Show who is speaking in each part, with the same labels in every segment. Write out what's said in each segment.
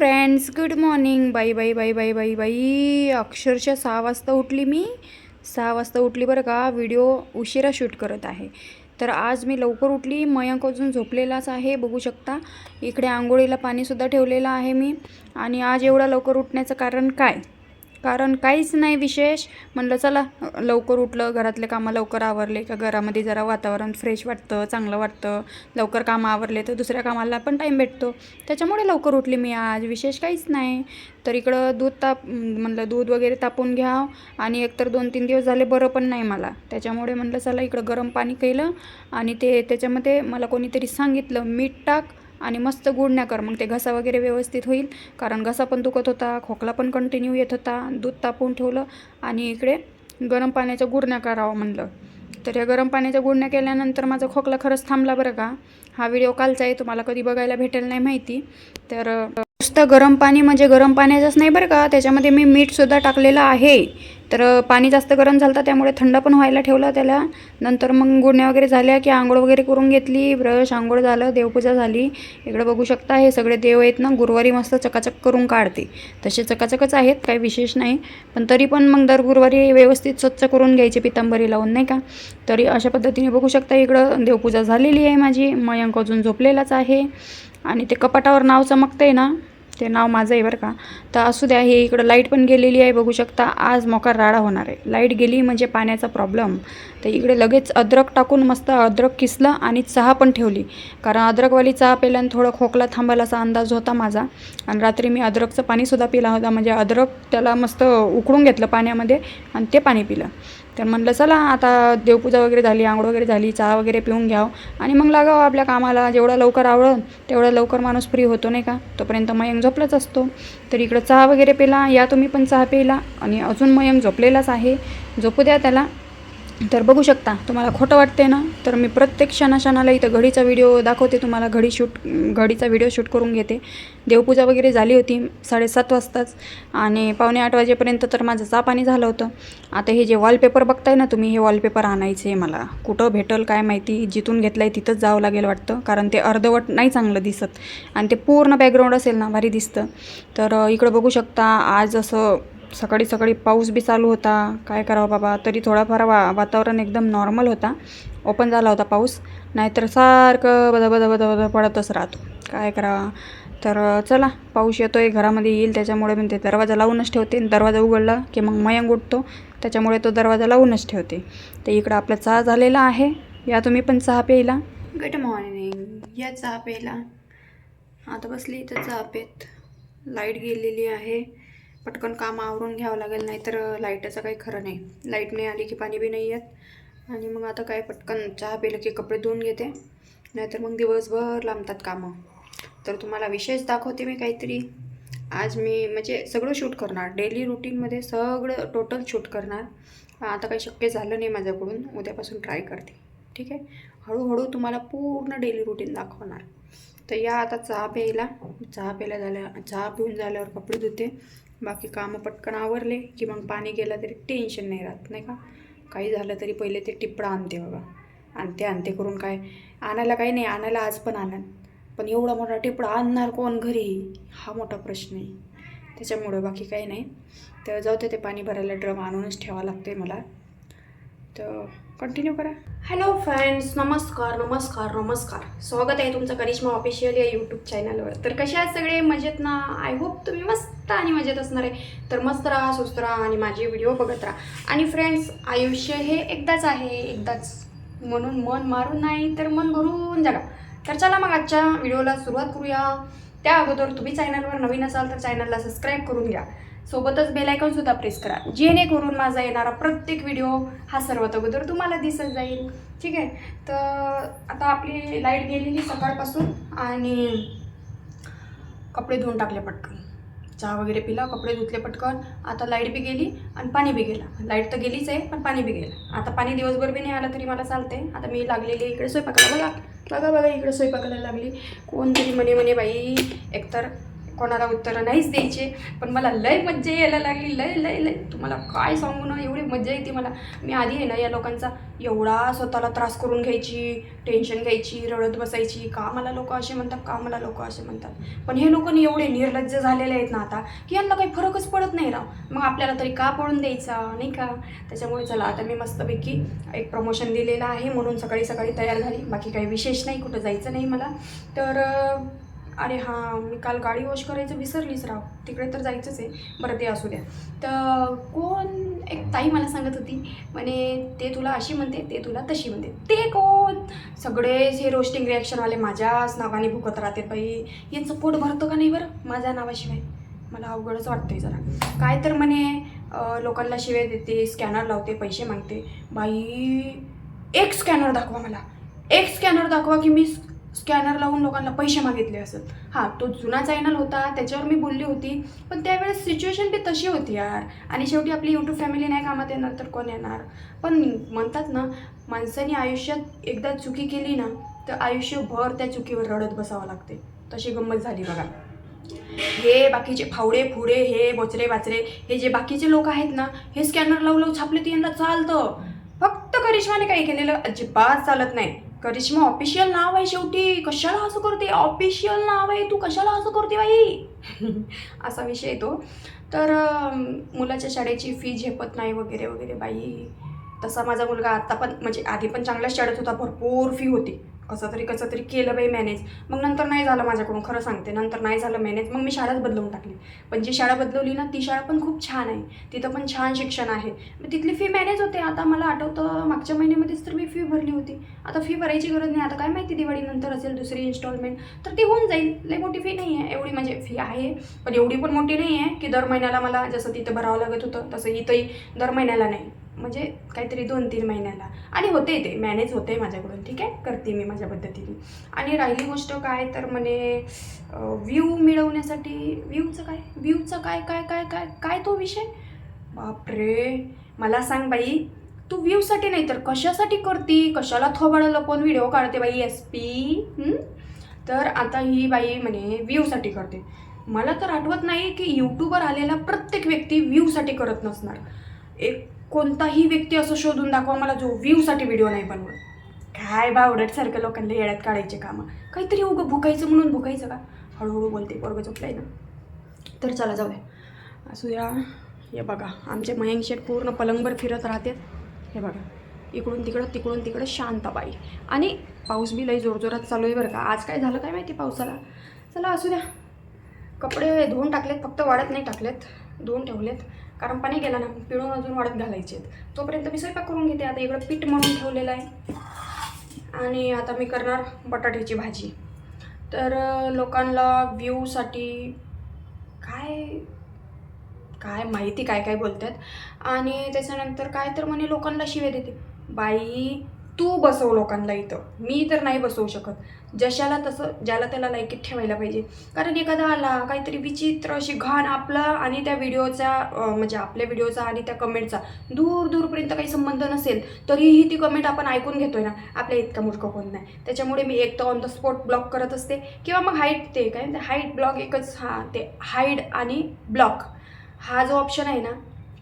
Speaker 1: Friends good morning बाई बाई बाई बाई बाई बाई. अक्षरशः सहा वाजता उठली मी. सहा वाजता उठली बरं का व्हिडिओ उशिरा शूट करत आहे. तर आज मी लवकर उठली मयंक अजून झोपलेलाच आहे बघू शकता. इकडे आंघोळीला पाणीसुद्धा ठेवलेलं आहे मी. आणि आज एवढा लवकर उठण्याचं कारण काय? कारण काहीच नाही विशेष. म्हणलं चला लवकर उठलं घरातले कामं लवकर आवरले का घरामध्ये जरा वातावरण फ्रेश वाटतं चांगलं वाटतं. लवकर कामं आवरले तर दुसऱ्या कामाला पण टाईम भेटतो. त्याच्यामुळे लवकर उठली मी आज. विशेष काहीच नाही. तर इकडं दूध ताप म्हणलं दूध वगैरे तापून घ्या आणि एकतर दोन तीन दिवस झाले बरं पण नाही मला. त्याच्यामुळे म्हणलं चला इकडं गरम पाणी केलं आणि ते त्याच्यामध्ये मला कोणीतरी सांगितलं मीठ टाक आणि मस्त गुडण्या कर. मग ते घसा वगैरे व्यवस्थित होईल. कारण घसा पण दुखत होता खोकला पण कंटिन्यू येत होता दूध तापवून ठेवलं आणि इकडे गरम पाण्याच्या गुडण्या करावं म्हणलं. तर या गरम पाण्याच्या गुडण्या केल्यानंतर माझा खोकला खरंच थांबला बरं का? हा व्हिडिओ कालचा आहे तुम्हाला कधी बघायला भेटेल नाही माहिती. तर नुसतं गरम पाणी म्हणजे गरम पाण्याचंच नाही बरं का. त्याच्यामध्ये मी मीठसुद्धा टाकलेलं आहे. तर पाणी जास्त गरम झालं तर त्यामुळे थंड पण व्हायला ठेवलं त्याला. नंतर मग गुडण्या वगैरे झाल्या की आंघोळ वगैरे करून घेतली ब्रश आंघोळ झालं देवपूजा झाली. इकडं बघू शकता हे सगळे देव आहेत ना गुरुवारी मस्त चकाचक करून काढते. तसे चकाचकच आहेत काही विशेष नाही. पण तरी पण मग दर गुरुवारी व्यवस्थित स्वच्छ करून घ्यायचे पितांबरी लावून नाही का? तरी अशा पद्धतीने बघू शकता इकडं देवपूजा झालेली आहे माझी. मयंक अजून झोपलेलाच आहे. आणि ते कपाटावर नाव चमकतंय ना. ते नाव माझं आहे बरं का. तर असू द्या हे इकडं लाइट पण गेलेली आहे बघू शकता. आज मोकार राडा होणार आहे. लाइट गेली म्हणजे पाण्याचा प्रॉब्लेम तर इकडे लगेच अद्रक टाकून मस्त अद्रक किसलं आणि चहा पण ठेवली. कारण अद्रकवाली चहा पेल्यानं थोडं खोकला थांबायला असा अंदाज होता माझा. आणि रात्री मी अद्रकचं पाणीसुद्धा पिला होता. म्हणजे अद्रक त्याला मस्त उकळून घेतलं पाण्यामध्ये आणि ते पाणी पिलं. तर म्हणलं चला आता देवपूजा वगैरे झाली आंघोळ वगैरे झाली चहा वगैरे पिऊन घ्यावं. आणि मग लागावं आपल्या कामाला जेवढा लवकर आवडलं तेवढा लवकर माणूस फ्री होतो नाही का? तोपर्यंत मयंक झोपलाच असतो. तर इकडं चहा वगैरे पिला या तुम्ही पण चहा पिला आणि अजून मयंक झोपलेलाच आहे. झोपू द्या त्याला. तर बघू शकता तुम्हाला खोटं वाटते ना? तर मी प्रत्येक क्षणाक्षणाला इथं घडीचा व्हिडिओ दाखवते तुम्हाला घडी शूट घडीचा व्हिडिओ शूट करून घेते. देवपूजा वगैरे झाली होती साडेसात वाजताच आणि पावणे आठ वाजेपर्यंत तर माझं चहा पाणी झालं होतं. आता हे जे वॉलपेपर बघताय ना तुम्ही हे वॉलपेपर आणायचे आहे मला. कुठं भेटल काय माहिती जिथून घेतलं आहे तिथंच जावं लागेल वाटतं कारण ते अर्धवट नाही चांगलं दिसत. आणि ते पूर्ण बॅकग्राऊंड असेल ना भारी दिसतं. तर इकडं बघू शकता आज असं सकाळी सकाळी पाऊस बी चालू होता. काय करावं बाबा? तरी थोडाफार वा वातावरण एकदम नॉर्मल होता. ओपन झाला होता पाऊस. नाहीतर सारखं बदा बदा बदा बदा पडतच राहतो. काय करावा? तर चला पाऊस येतो आहे घरामध्ये येईल. त्याच्यामुळे मी ते दरवाजा लावूनच ठेवते. आणि दरवाजा उघडला की मग मयंग उठतो. त्याच्यामुळे तो दरवाजा लावूनच ठेवते. तर इकडं आपला चहा झालेला आहे. या तुम्ही पण चहा प्यायला. गुड मॉर्निंग या चहा प्यायला. आता बसली इथं चहा पेत. लाइट गेलेली आहे. पटकन काम आवरून घ्यावं लागेल नाहीतर लाईटाचं काही खरं नाही. लाइट नाही आली की पाणी बी नाही येत. आणि मग आता काय पटकन चहा पिलं की कपडे धुवून घेते. नाहीतर मग दिवसभर लांबतात कामं. तर तुम्हाला विशेष दाखवते मी काहीतरी. आज मी म्हणजे सगळं शूट करणार. डेली रुटीनमध्ये सगळं टोटल शूट करणार. आता काही शक्य झालं नाही माझ्याकडून. उद्यापासून ट्राय करते. ठीक आहे? हळूहळू तुम्हाला पूर्ण डेली रुटीन दाखवणार. तर या आता चहा प्यायला. चहा प्यायला झाल्या चहा पिऊन झाल्यावर कपडे धुते. बाकी कामं पटकन आवरले की मग पाणी गेलं तरी टेन्शन नाही राहत नाही का? काही झालं तरी पहिले ते टिपडा आणते बघा आणते आणते करून काय? आणायला काही नाही आणायला आज पण आणन. पण एवढा मोठा टिपडा आणणार कोण घरी? हा मोठा प्रश्न आहे. त्याच्यामुळं बाकी काही नाही. तर जाऊ ते पाणी भरायला ड्रम आणूनच ठेवावं लागते मला. तर कंटिन्यू करा. हॅलो फ्रेंड्स नमस्कार नमस्कार नमस्कार. स्वागत आहे तुमचं करिश्मा ऑफिशियल या यूट्यूब चॅनलवर तर कसे आहात सगळे? मजेत ना? आय होप तुम्ही मस्त आणि मजेत असणार आहे. तर मस्त राहा सुस्त राहा आणि माझे व्हिडिओ बघत राहा. आणि फ्रेंड्स आयुष्य हे एकदाच आहे. एकदाच म्हणून मन मारून नाही तर मन भरून जगा. तर चला मग आजच्या व्हिडिओला सुरुवात करूया. त्या अगोदर तुम्ही चॅनलवर नवीन असाल तर चॅनलला सबस्क्राईब करून घ्या. सोबतच बेलायकॉन सुद्धा प्रेस करा. जेणेकरून माझा येणारा प्रत्येक व्हिडिओ हा सर्वात अगोदर तुम्हाला दिसत जाईल. ठीक आहे? तर आता आपली लाइट गेलेली सकाळपासून आणि कपडे धुवून टाकले पटकन. चहा वगैरे पिला कपडे धुतले पटकन. आता लाइट बी गेली आणि पाणी बी गेलं. लाइट तर गेलीच आहे पण पाणी बी गेलं. आता पाणी दिवसभर बी नाही आलं तरी मला चालते आता मी लागलेली इकडे स्वयंपाकाला. बघा बघा बघा इकडे स्वयंपाकाला लागली. कोणतरी म्हणे म्हणे बाई एकतर कोणाला उत्तरं नाहीच द्यायचे. पण मला लय मज्जा यायला लागली लय लय लय. तुम्हाला काय सांगू ना एवढी मज्जा येते मला. मी आधी आहे ना या लोकांचा एवढा स्वतःला त्रास करून घ्यायची टेन्शन घ्यायची रडत बसायची. का मला लोक असे म्हणतात का मला लोक असे म्हणतात? पण हे लोक एवढे निर्लज्ज झालेले आहेत ना आता की यांना काही फरकच पडत नाही राव. मग आपल्याला तरी का पळून द्यायचा नाही का? त्याच्यामुळे चला आता मी मस्तपैकी एक प्रमोशन दिलेलं आहे. म्हणून सकाळी सकाळी तयार झाली. बाकी काही विशेष नाही कुठं जायचं नाही मला. तर अरे हां मी काल गाडी वॉश करायचं विसरलीच राव. तिकडे तर जायचंच आहे. बरं ते असू द्या. तर कोण एक ताई मला सांगत होती. म्हणे ते तुला अशी म्हणते ते तुला तशी म्हणते. ते कोण? सगळेच हे रोस्टिंग रिॲक्शनवाले माझ्याच नावाने भुकत राहते बाई. यांचं पोट भरतो का नाही बरं? माझ्या नावाशिवाय. मला अवघडच वाटतंय जरा. काय तर म्हणे लोकांना शिवाय देते स्कॅनर लावते पैसे मागते. बाई एक स्कॅनर दाखवा मला. एक स्कॅनर दाखवा की मी स्कॅनर लावून लोकांना पैसे मागितले असत. हां तो जुना चॅनल होता त्याच्यावर मी बोलली होती पण त्यावेळेस सिच्युएशन बी तशी होती यार. आणि शेवटी आपली यूट्यूब फॅमिली नाही कामात येणार तर कोण येणार? पण म्हणतात ना माणसाने आयुष्यात एकदा चुकी केली ना तर आयुष्यभर त्या चुकीवर रडत बसावं लागते. तशी गंमत झाली बघा. हे बाकीचे फावडे फुडे हे बोचरे बाचरे हे जे बाकीचे लोक आहेत ना हे स्कॅनर लावून लावून छापले ते यंदा चालतं. फक्त करिश्माने काही केलेलं अजिबात चालत नाही. करिश्मा ऑफिशियल नाव आहे शेवटी. कशाला असं करते? ऑफिशियल नाव आहे. तू कशाला असं करते बाई? असा विषय येतो. तर मुलाच्या शाळेची फी झेपत नाही वगैरे वगैरे बाई. तसा माझा मुलगा आत्ता पण म्हणजे आधी पण चांगल्याच शाळेत होता. भरपूर फी होती. कसं तरी कसं तरी केलं बाई मॅनेज मग नंतर नाही झालं माझ्याकडून खरं सांगते. नंतर नाही झालं मॅनेज मग मी शाळाच बदलवून टाकली. पण जी शाळा बदलवली ना ती शाळा पण खूप छान आहे. तिथं पण छान शिक्षण आहे. मग तिथली फी मॅनेज होते. आता मला आठवतं मागच्या महिन्यामध्येच तर मी फी भरली होती. आता फी भरायची गरज नाही. आता काय माहिती दिवाळीनंतर असेल दुसरी इन्स्टॉलमेंट तर ती होऊन जाईल. लई मोठी फी नाही आहे. एवढी म्हणजे फी आहे. पण एवढी पण मोठी नाही आहे की दर महिन्याला मला जसं तिथं भरावं लागत होतं तसं इथंही दर महिन्याला नाही. म्हणजे काहीतरी दोन तीन महिन्याला. आणि होते ते मॅनेज होते माझ्याकडून ठीक आहे? करते मी माझ्या पद्धतीने. आणि राहिली गोष्ट काय? तर म्हणे व्ह्यू मिळवण्यासाठी व्ह्यूचं काय? व्ह्यूचं काय काय काय काय काय तो विषय? बापरे! मला सांग बाई तू व्ह्यूसाठी नाही तर कशासाठी करती? कशाला थोबाडं लपवून व्हिडिओ काढते बाई एस पी तर आता ही बाई म्हणे व्ह्यूसाठी करते. मला तर आठवत नाही की यूट्यूबवर आलेला प्रत्येक व्यक्ती व्ह्यूसाठी करत नसणार. एक कोणताही व्यक्ती असं शोधून दाखवा मला जो व्ह्यूसाठी व्हिडिओ नाही बनवत. काय बावडटसारखं लोकांना येड्यात काढायचे कामं. काहीतरी उगं भुकायचं म्हणून भुकायचं का? हळूहळू बोलते पोरगं झोपलाय ना. तर चला जाऊ असू द्या हे बघा आमचे मयंक शेट पूर्ण पलंगभर फिरत राहतात. हे बघा इकडून तिकडं तिकडून तिकडं शांताबाई. आणि पाऊस बी लई जोरजोरात चालू आहे बरं का. आज काय झालं काय माहिती पावसाला? चला असू द्या कपडे धुवून टाकलेत फक्त वाढत नाही टाकलेत. धुवून ठेवलेत. कारण पाणी गेला ना पिळून अजून वाढत घालायचे आहेत. तोपर्यंत मी स्वयंपाक करून घेते. आता इकडं पीठ म्हणून ठेवलेलं आहे. आणि आता मी करणार बटाट्याची भाजी. तर लोकांना व्ह्यूसाठी काय काय माहिती काय काय बोलतात. आणि त्याच्यानंतर काय तर म्हणे लोकांना शिवे देते. बाई तू बसव लोकांना इथं. मी तर नाही बसवू शकत. जशाला तसं ज्याला त्याला लायकीत ठेवायला पाहिजे. कारण एखादा आला काहीतरी विचित्र अशी घाण आपला आणि त्या व्हिडिओचा म्हणजे आपल्या व्हिडिओचा आणि त्या कमेंटचा दूर दूरपर्यंत काही संबंध नसेल तरीही ती कमेंट आपण ऐकून घेतोय ना. आपल्या इतका मूर्ख कोण नाही. त्याच्यामुळे मी एक तर ऑन द स्पॉट ब्लॉक करत असते. किंवा मग हाईट ते काय? हाईट ब्लॉक एकच हां ते हाईड आणि ब्लॉक हा जो ऑप्शन आहे ना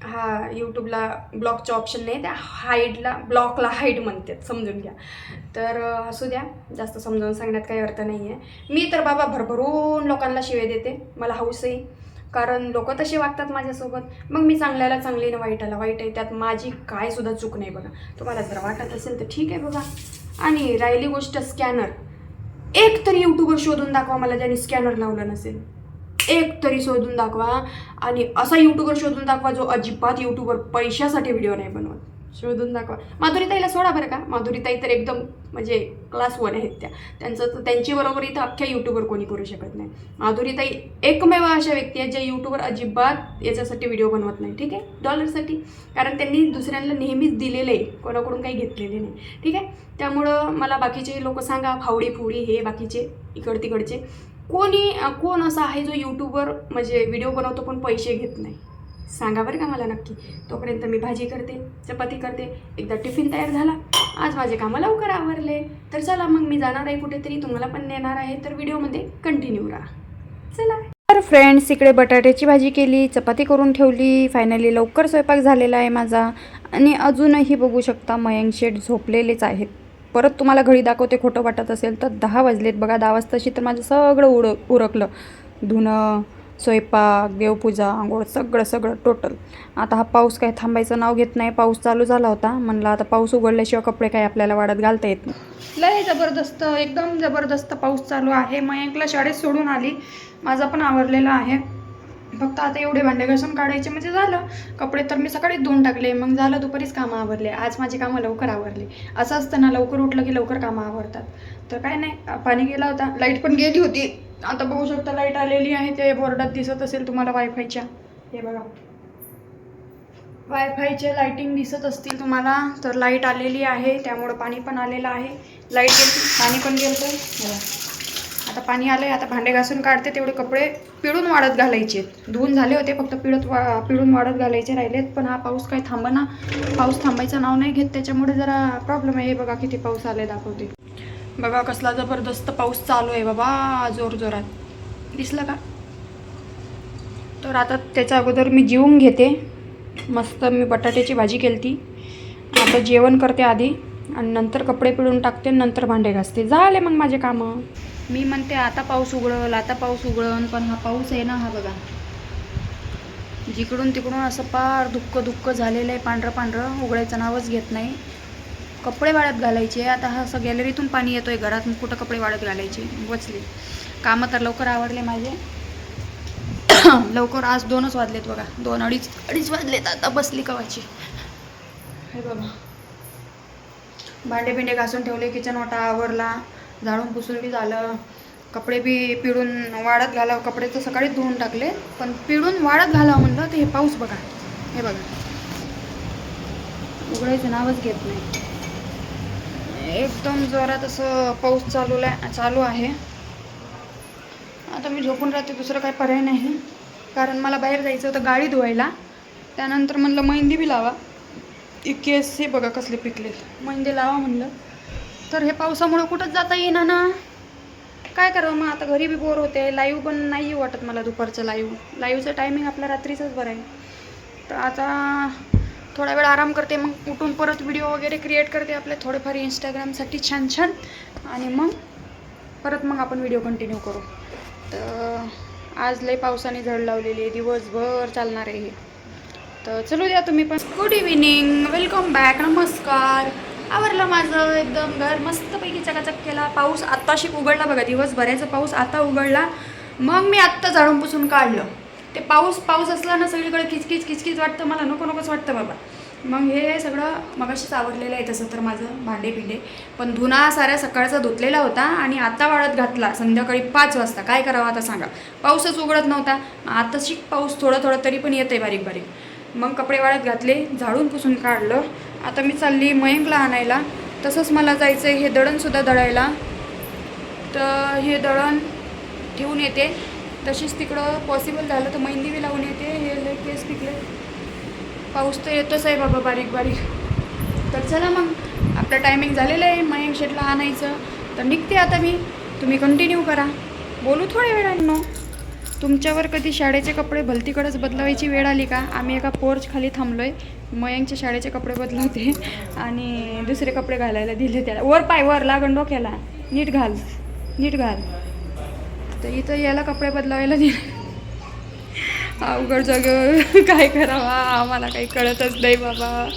Speaker 1: हा यूट्यूबला ब्लॉकचं ऑप्शन नाही त्या हाईडला ब्लॉकला हाईड म्हणतात समजून घ्या. तर असू द्या जास्त समजावून सांगण्यात काही अर्थ नाही आहे मी तर बाबा भरभरून लोकांना शिवे देते मला हौसही कारण लोक तसे वागतात माझ्यासोबत. मग मी चांगल्याला चांगली ना वाईटाला वाईट आहे. त्यात माझी काय सुद्धा चूक नाही बघा. तुम्हाला जर वाटत असेल तर ठीक आहे बघा. आणि राहिली गोष्ट स्कॅनर. एक तरी यूट्यूबर शोधून दाखवा मला ज्याने स्कॅनर लावलं नसेल. एक तरी शोधून दाखवा आणि असा यूट्यूबर शोधून दाखवा जो अजिबात यूट्यूबवर पैशासाठी व्हिडिओ नाही बनवत. शोधून दाखवा. माधुरीताईला सोडा बरं का? माधुरीताई तर एकदम म्हणजे क्लास वन आहेत त्या. त्यांचं तर त्यांची बरोबर इथं अख्ख्या यूट्यूबवर कोणी करू शकत नाही. माधुरीताई एकमेव अशा व्यक्ती आहेत ज्या यूट्यूबवर अजिबात याच्यासाठी व्हिडिओ बनवत नाही. ठीक आहे? डॉलरसाठी कारण त्यांनी दुसऱ्यांना नेहमीच दिलेलं आहे. कोणाकडून काही घेतलेले नाही. ठीक आहे? त्यामुळं मला बाकीचे लोक सांगा. फावडी फुडी हे बाकीचे इकड तिकडचे कोणी कोण असा आहे जो यूट्यूबवर म्हणजे व्हिडिओ बनवतो पण पैसे घेत नाही? सांगा बरं का मला नक्की. तोपर्यंत मी भाजी करते चपाती करते एकदा टिफिन तयार झाला. आज माझे कामं लवकर आवरले. तर चला मग मी जाणार आहे कुठेतरी तुम्हाला पण नेणार आहे. तर व्हिडिओमध्ये कंटिन्यू राहा. चला. तर फ्रेंड्स इकडे बटाट्याची भाजी केली चपाती करून ठेवली. फायनली लवकर स्वयंपाक झालेला आहे माझा. आणि अजूनही बघू शकता मयंक शेट झोपलेलेच आहेत. परत तुम्हाला घडी दाखवते खोटं वाटत असेल तर दहा वाजलेत. बघा दहा वाजताशी तर माझं सगळं उड उरकलं. धुणं स्वयंपाक देवपूजा आंघोळ सगळं सगळं टोटल आता हा पाऊस काय थांबायचं नाव घेत नाही. पाऊस चालू झाला होता. म्हणलं आता पाऊस उघडल्याशिवाय कपडे काय आपल्याला वाढत घालता येत नाही. लय जबरदस्त एकदम जबरदस्त पाऊस चालू आहे. मयंकला शाळेत सोडून आली. माझा पण आवरलेला आहे. फक्त आता एवढे भांडे घासून काढायचे म्हणजे झालं. कपडे तर मी सकाळीच धुवून टाकले मग झालं दुपारीच कामं आवरले. आज माझी कामं लवकर आवरली. असं असतं ना लवकर उठलं की लवकर कामं आवरतात. तर काय नाही पाणी गेला होता लाइट पण गेली होती. आता बघू शकता लाइट आलेली आहे ते बोर्डात दिसत असेल तुम्हाला वायफायच्या. हे बघा. वायफायचे लाईटिंग दिसत असतील तुम्हाला तर लाइट आलेली आहे त्यामुळं पाणी पण आलेलं आहे. लाइट गेली पाणी पण गेलं आता पाणी आलं आहे आता भांडे घासून काढते तेवढे कपडे पिळून वाढत घालायचे धुवून झाले होते फक्त पिळत वा पिळून वाढत घालायचे राहिलेत पण हा पाऊस काही थांबना. पाऊस थांबायचं नाव नाही घेत त्याच्यामुळे जरा प्रॉब्लेम आहे. हे बघा किती पाऊस आले दाखवते. बघा कसला जबरदस्त पाऊस चालू आहे बाबा जोर जोरात. दिसलं का? तर आता त्याच्या अगोदर मी जेवून घेते. मस्त मी बटाट्याची भाजी केली आता जेवण करते आधी आणि नंतर कपडे पिळून टाकते नंतर भांडे घासते. झाले मग माझे कामं. मी म्हणते आता पाऊस उघडल आता पाऊस उघडल पण हा पाऊस आहे ना हा बघा. जिकडून तिकडून असं पार दुःख दुःख झालेलं आहे पांढरं पांढरं उघडायचं नावच घेत नाही. कपडे वाळत घालायचे आता हा असं गॅलरीतून पाणी येतोय घरात मग कुठं कपडे वाळत घालायचे? बसले कामं तर लवकर आवडले माझे. लवकर आज दोनच वाजलेत बघा. दोन अडीच अडीच वाजलेत आता बसली कवाची. हे बघा. भांडे भिंडे घासून ठेवले किचन वाटा आवरला. झाडून पुसून बी झालं कपडे बी पिळून वाढत घालावं. कपडे तर सकाळीच धुवून टाकले पण पिळून वाढत घालावं म्हणलं तर हे पाऊस बघा. हे बघा. उघडायचं नावच घेत नाही. एकदम जोरात असं पाऊस चालू चालू आहे. आता मी झोपून राहते दुसरं काही पर्याय नाही. कारण मला बाहेर जायचं होतं गाडी धुवायला. त्यानंतर म्हणलं मेहंदी बी लावा. हे केस हे बघा कसले पिकलेत मेहंदी लावा म्हणलं. तर हे पावसामुळं कुठंच जाता येईना ना. काय करावं मग? आता घरी बी बोर होते. लाईव्ह पण नाही वाटत मला दुपारचं लाईव्ह. लाईव्हचं टायमिंग आपल्या रात्रीचंच बरं आहे. तर आता थोडा वेळ आराम करते. मग उठून परत व्हिडिओ वगैरे क्रिएट करते आपले. थोडेफार इंस्टाग्रामसाठी छान छान. आणि मग परत मग आपण व्हिडिओ कंटिन्यू करू. तर आज लय पावसाने झड लावलेली आहे. दिवसभर चालणार आहे हे. तर चलू द्या तुम्ही पण. गुड इव्हिनिंग वेलकम बॅक नमस्कार. आवरलं माझं एकदम घर. मस्तपैकी चकाचक केला पाऊस आत्ताशी उघडला बघा दिवसभराचा पाऊस आता उघडला. मग मी आत्ता झाडून पुसून काढलं. ते पाऊस पाऊस असला ना सगळीकडे किचकिच किचकिच वाटतं मला. नको नकोच वाटतं बाबा. मग हे सगळं मगाशीच आवडलेलं आहे तसं तर माझं भांडे पिंडे पण धुना साऱ्या सकाळचा धुतलेला होता आणि आता वाळत घातला. संध्याकाळी पाच वाजता. काय करावं आता सांगा. पाऊसच उघडत नव्हता. आताशी शिक पाऊस थोडं थोडं तरी पण येतं आहे बारीक बारीक. मग कपडे वाळत घातले झाडून पुसून काढलं. आता मी चालली मयंकला आणायला. तसंच मला जायचं आहे हे दळणसुद्धा दळायला. तर हे दळण ठेवून येते. तशीच तिकडं पॉसिबल झालं तर मेहंदी बी लावून येते. हे केस पिकले. पाऊस तर येतोच आहे बाबा बारीक बारीक. तर चला मग. आपलं टायमिंग झालेलं आहे मयंक शेटला आणायचं. तर निघते आता मी. तुम्ही कंटिन्यू करा. बोलू थोड्या वेळानं. तुमच्यावर कधी शाळेचे कपडे भलतीकडेच बदलावायची वेळ आली का? आम्ही एका पोर्च खाली थांबलो आहे मयंकचे शाळेचे कपडे बदलवते. आणि दुसरे कपडे घालायला दिले त्याला. वर पाय वर. लागण डोक्याला. नीट घाल. नीट घाल. तर इथं याला कपडे बदलावायला दिले. अवघड जग. काय करावा? आम्हाला काही कळतच नाही बाबा.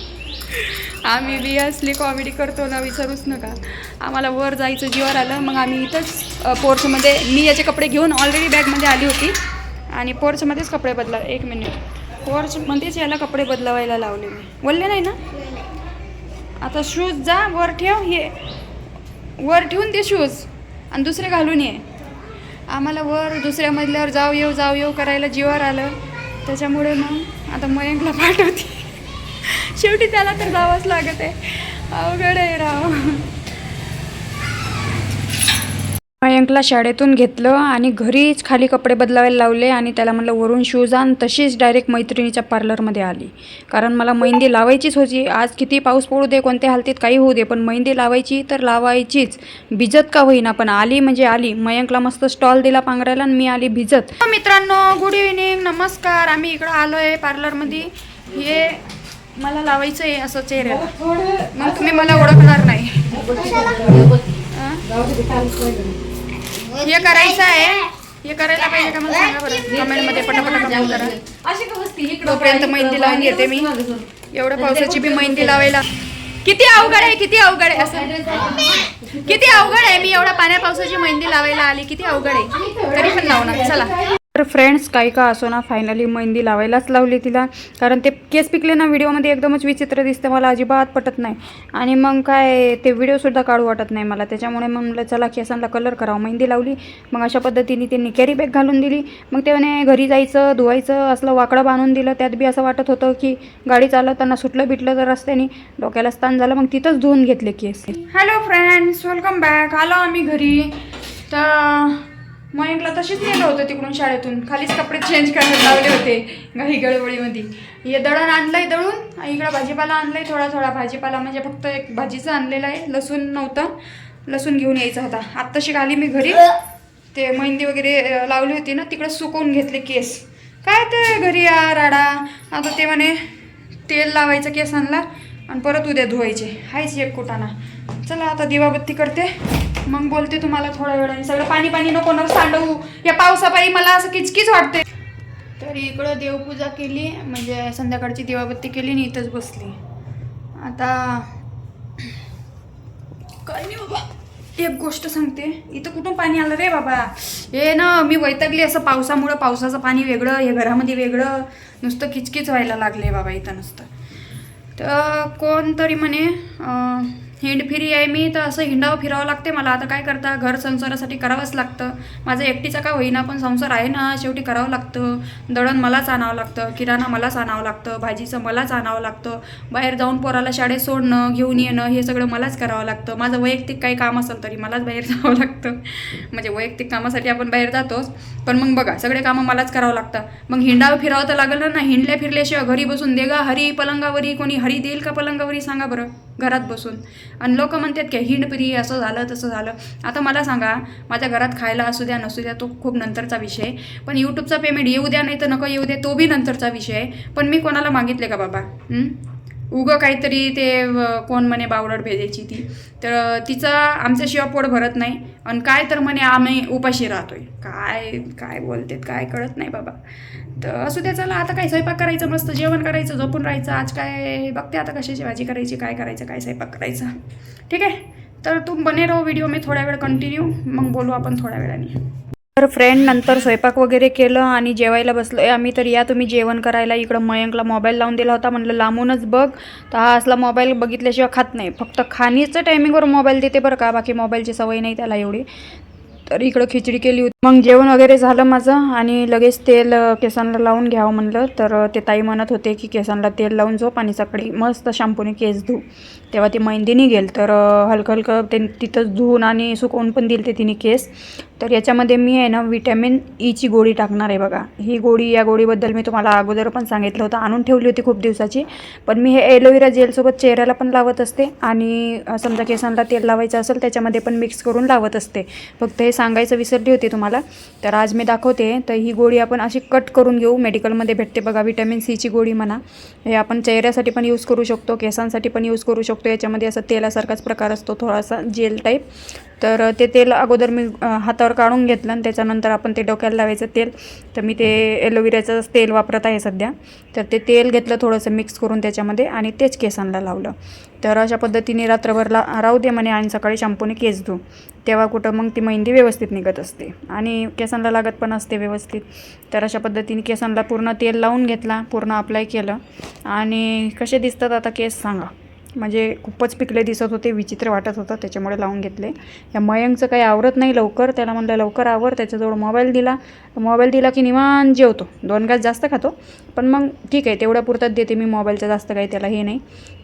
Speaker 1: आम्ही बी असली कॉमेडी करतो ना विचारूच नका. आम्हाला वर जायचं जीवर आलं मग आम्ही इथंच पोर्चमध्ये मी याचे कपडे घेऊन ऑलरेडी बॅगमध्ये आली होती. आणि पोर्चमध्येच कपडे बदला एक मिनिट पोर्चमध्येच याला कपडे बदलवायला लावले मी. बोलले नाही ना? आता शूज जा वर ठेव हे वर ठेवून ते शूज आणि दुसरे घालून ये. आम्हाला वर दुसऱ्या मजल्यावर जाऊ येऊ जाऊ येऊ करायला जीवावर आलं. त्याच्यामुळे मग आता मयंकला पाठवते. शेवटी त्याला तर जावंच लागत आहे. अवघड आहे राव. मयंकला शाळेतून घेतलं आणि घरीच खाली कपडे बदलावायला लावले आणि त्याला म्हटलं वरून शूज आण. तशीच डायरेक्ट मैत्रिणीच्या पार्लरमध्ये आली. कारण मला मेहंदी लावायचीच होती. आज किती पाऊस पडू दे कोणत्या हालतीत काही होऊ दे पण मेहंदी लावायची तर लावायचीच. भिजत का होईना पण आली म्हणजे आली. मयंकला मस्त स्टॉल दिला पांघरायला आणि मी आली भिजत. मित्रांनो गुड इव्हिनिंग नमस्कार. आम्ही इकडं आलो आहे पार्लरमध्ये हे मला लावायचं आहे असं चेहऱ्याला. मग तुम्ही मला ओळखणार नाही. हे करायचं आहे. हे करायला पाहिजे का मला सांगा बरं? कमेंटमध्ये पटापट कमेंट करा. तोपर्यंत मेहंदी लावून घेते मी. एवढं पावसाची बी मेहंदी लावायला. किती अवघड आहे किती अवघड आहे असं. किती अवघड आहे मी एवढ्या पाण्या पावसाची मेहंदी लावायला आली किती अवघड आहे. तरी पण लावणार. चला. तर फ्रेंड्स काही का असो ना फायनली मेहंदी लावायलाच लावली तिला. कारण ते केस पिकले ना व्हिडिओमध्ये एकदमच विचित्र दिसते. मला अजिबात पटत नाही. आणि मग काय ते व्हिडिओसुद्धा काढू वाटत नाही मला. त्याच्यामुळे मग म्हणलं चला केसांना कलर करावं. मेहंदी लावली. मग अशा पद्धतीने त्यांनी कॅरी बॅग घालून दिली. मग ते घरी जायचं धुवायचं असलं वाकडं बांधून दिलं. त्यात बी असं वाटत होतं की गाडी चालवताना सुटलं बिटलं तर रस्त्याने डोक्याला स्थान झालं मग तिथंच धुवून घेतले केस. हॅलो फ्रेंड्स वेलकम बॅक आलो आम्ही घरी. तर मयंकला तशीच नेलं होतं तिकडून शाळेतून. खालीच कपडे चेंज करायला लावले होते. घाई गडबडीमध्ये. हे दळण आणलंय दळून. इकडं भाजीपाला आणलाय थोडा थोडा. भाजीपाला म्हणजे फक्त एक भाजीचं आणलेलं आहे. लसूण नव्हतं. लसूण घेऊन यायचा होता. आत्ताशी आली मी घरी. ते मेहंदी वगैरे लावली होती ना तिकडं सुकवून घेतले केस. काय ते घरी या राडा. आता ते म्हणे तेल लावायचं आणला. आणि परत उद्या धुवायचे. हायच एक कुटाणा. चला आता दिवाबत्ती करते. मग बोलते तुम्हाला थोड्या वेळाने. सगळं पाणी पाणी नको ना सांडवू. या पावसापायी मला असं किचकीच वाटते. तर इकडं देवपूजा केली म्हणजे संध्याकाळची दिवाबत्ती केली आणि इथंच बसली. आता काय नाही बाबा एक गोष्ट सांगते. इथं कुठून पाणी आलं रे बाबा? हे ना मी वैतागली असं पावसामुळं. पावसाचं पाणी वेगळं हे घरामध्ये वेगळं. नुसतं किचकिच व्हायला लागले बाबा इथं नुसतं. तर कोणतरी म्हणे हिंडफिरी आहे मी तर असं हिंडावं फिरावं लागते मला. आता काय करता? घर संसारासाठी करावंच लागतं. माझं एकटीचा का होईना पण संसार आहे ना शेवटी करावं लागतं. दळण मलाच आणावं लागतं किराणा मलाच आणावं लागतं भाजीचं मलाच आणावं लागतं. बाहेर जाऊन पोराला शाळेत सोडणं घेऊन येणं हे सगळं मलाच करावं लागतं. माझं वैयक्तिक काही काम असेल तरी मलाच बाहेर जावं लागतं. म्हणजे वैयक्तिक कामासाठी आपण बाहेर जातोच. पण मग बघा सगळे कामं मलाच करावं लागतं. मग हिंडावं फिरावं तर लागलं ना? हिंडल्या फिरल्याशिवाय घरी बसून देगा हरी पलंगावरी कोणी हरी देईल का पलंगावरी? सांगा बरं. घरात बसून. आणि लोक म्हणतात की हिंडपिरी असं झालं तसं झालं. आता मला सांगा माझ्या घरात खायला असू द्या नसू द्या तो खूप नंतरचा विषय आहे. पण यूट्यूबचा पेमेंट येऊ द्या नाही तर नको येऊ द्या तो बी नंतरचा विषय आहे. पण मी कोणाला मागितले का बाबा? उगं काहीतरी ते कोण म्हणे बावडट भेजायची ती. तर तिचा आमच्या आमच्याशिवाय पोट भरत नाही. आणि काय तर म्हणे आम्ही उपाशी राहतोय. काय काय बोलतेत काय कळत नाही बाबा. तर असू दे चला आता काय स्वयंपाक करायचं मस्त जेवण करायचं झोपून राहायचं. आज काय बघते आता कशाची भाजी करायची काय करायचं काय स्वयंपाक करायचा. ठीक आहे? तर तुम बने राहो व्हिडिओ मी थोड्या वेळ कंटिन्यू मग बोलू आपण थोड्या वेळाने. तर फ्रेंड नंतर स्वयंपाक वगैरे केलं आणि जेवायला बसलो आहे आम्ही. तर या तुम्ही जेवण करायला इकडं मयंकला मोबाईल लावून दिला होता. म्हणलं लांबूनच बघ. तर हा असला मोबाईल बघितल्याशिवाय खात नाही. फक्त खाणीचं टायमिंगवर मोबाईल देते बरं का? बाकी मोबाईलची सवय नाही त्याला एवढी. तर इकडं खिचडी केली होती. मग जेवण वगैरे झालं माझं आणि लगेच तेल केसांना लावून घ्यावं म्हणलं. तर ते ताई म्हणत होते की केसांना तेल लावून झोप आणि सकाळी मस्त शॅम्पूने केस धू. तेव्हा ती मेहंदी निघेल. तर हलकं हलकं ते तिथंच धुवून आणि सुकवून पण दिल ते तिने केस. तर याच्यामध्ये मी आहे ना विटॅमिन ईची e गोळी टाकणार आहे बघा. ही गोळी या गोळीबद्दल मी तुम्हाला अगोदर पण सांगितलं होतं. आणून ठेवली होती खूप दिवसाची. पण मी हे एलोवेरा जेलसोबत चेहऱ्याला पण लावत असते आणि समजा केसांना तेल लावायचं असेल त्याच्यामध्ये पण मिक्स करून लावत असते. फक्त हे सांगायचं विसरली होती तुम्हाला. तर आज मी दाखवते. तर ही गोळी आपण अशी कट करून घेऊ. मेडिकलमध्ये भेटते बघा विटॅमिन सीची गोळी म्हणा. हे आपण चेहऱ्यासाठी पण यूज करू शकतो केसांसाठी पण यूज करू शकतो. याच्यामध्ये असं तेलासारखाच प्रकार असतो थोडासा जेल टाईप तर ते तेल अगोदर मी हातावर काढून घेतलं आणि त्याच्यानंतर आपण ते डोक्याला लावायचं तेल. तर मी ते एलोवेराचं तेल वापरत आहे सध्या. तर ते तेल घेतलं थोडंसं मिक्स करून त्याच्यामध्ये आणि तेच केसांना लावलं. तर अशा पद्धतीने रात्रभर ला राहू दे म्हणे आणि सकाळी शॅम्पूने केस धू. तेव्हा कुठं मग ती मेहंदी व्यवस्थित निघत असते. आणि केसांना लागत पण असते व्यवस्थित. तर अशा पद्धतीने केसांना पूर्ण तेल लावून घेतला पूर्ण अप्लाय केलं. आणि कसे दिसतात आता केस सांगा. म्हणजे खूपच पिकले दिसत होते विचित्र वाटत होतं त्याच्यामुळे लावून घेतले. या मयंकचं काही आवरत नाही लवकर त्याला म्हणलं लवकर आवर. त्याच्याजवळ मोबाईल दिला. मोबाईल दिला की निवांत जेवतो. दोन घास जास्त खातो. पण मग ठीक आहे तेवढ्या पुरतात देते मी मोबाईलचं जास्त काही त्याला हे नाही.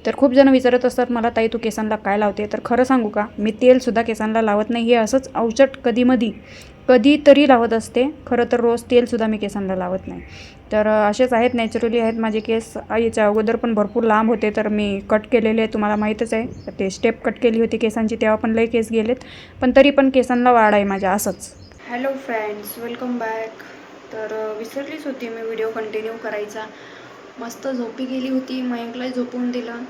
Speaker 1: तर खूप जण विचारत असतात मला ताई तू केसांना काय लावते? तर खरं सांगू का मी तेलसुद्धा केसांना लावत नाही. हे असंच अवचट कधीमधी कधीतरी लावत असते. खरं तर रोज तेलसुद्धा मी केसांना लावत नाही. तर असेच आहेत नॅचरली आहेत माझे केस. याच्या अगोदर पण भरपूर लांब होते तर मी कट केलेले आहे तुम्हाला माहीतच आहे. ते स्टेप कट केली होती केसांची तेव्हा पण लय केस गेलेत. पण तरी पण केसांना वाढ आहे माझ्या असंच. हॅलो फ्रेंड्स वेलकम बॅक तर विसरलीच होती मी व्हिडिओ कंटिन्यू करायचा. मस्त झोपी गेली होती मयंकला झोपून दिलं.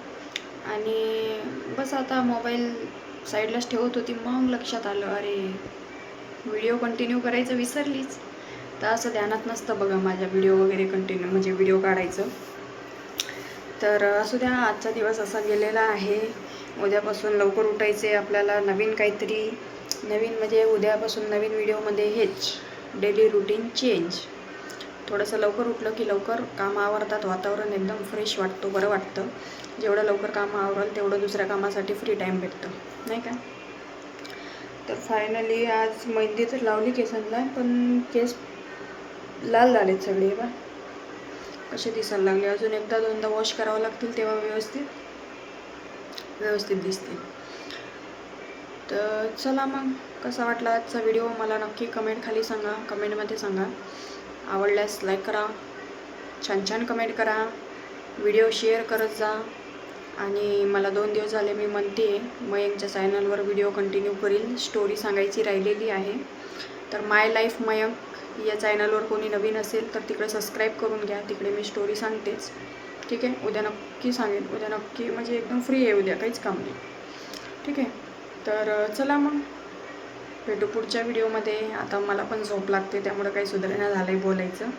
Speaker 1: आणि बस आता मोबाईल साईडलाच ठेवत होती मग लक्षात आलं अरे व्हिडिओ कंटिन्यू करायचं विसरलीच. तर असं ध्यानात नसतं बघा माझ्या व्हिडिओ वगैरे कंटिन्यू म्हणजे व्हिडिओ काढायचं. तर असू द्या आजचा दिवस असा गेलेला आहे. उद्यापासून लवकर उठायचे आपल्याला नवीन काहीतरी नवीन म्हणजे उद्यापासून नवीन व्हिडिओमध्ये हेच डेली रुटीन चेंज थोडंसं लवकर उठलं की लवकर कामं आवरतात वातावरण एकदम फ्रेश वाटतो बरं वाटतं. जेवढं लवकर काम आवरल तेवढं दुसऱ्या कामासाठी फ्री टाईम भेटतं. नाही का? तर फायनली आज मेहंदी तर लावली केसांना पण केस लाल झालेत सगळे बा. कसे दिसायला लागले? अजून एकदा दोनदा वॉश करावं लागतील तेव्हा व्यवस्थित व्यवस्थित दिसतील. तर चला मग कसा वाटला आजचा व्हिडिओ मला नक्की कमेंट खाली सांगा. कमेंटमध्ये सांगा. आवडल्यास लाईक करा. छान छान कमेंट करा. व्हिडिओ शेअर करत जा. आणि मला दोन दिवस झाले मी म्हणते मयंकच्या चॅनलवर व्हिडिओ कंटिन्यू करील स्टोरी सांगायची राहिलेली आहे. तर माय लाईफ मयंक या चॅनलवर कोणी नवीन असेल तर तिकडे सबस्क्राईब करून घ्या तिकडे मी स्टोरी सांगतेच. ठीक आहे? उद्या नक्की सांगेन. उद्या नक्की म्हणजे एकदम फ्री आहे उद्या काहीच काम नाही. ठीक आहे? तर चला मग. भेटू पुढच्या व्हिडिओमध्ये आता मला पण झोप लागते त्यामुळे काही सुधारणा झालं आहे बोलायचं.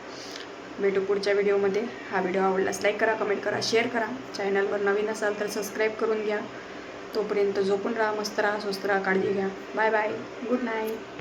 Speaker 1: भेटू पुढच्या व्हिडिओमध्ये. हा व्हिडिओ आवडलास लाईक करा कमेंट करा शेअर करा. चॅनलवर नवीन असाल तर सबस्क्राईब करून घ्या. तोपर्यंत झोपून राहा मस्त राहा स्वस्त राहा काळजी घ्या. Bye bye good night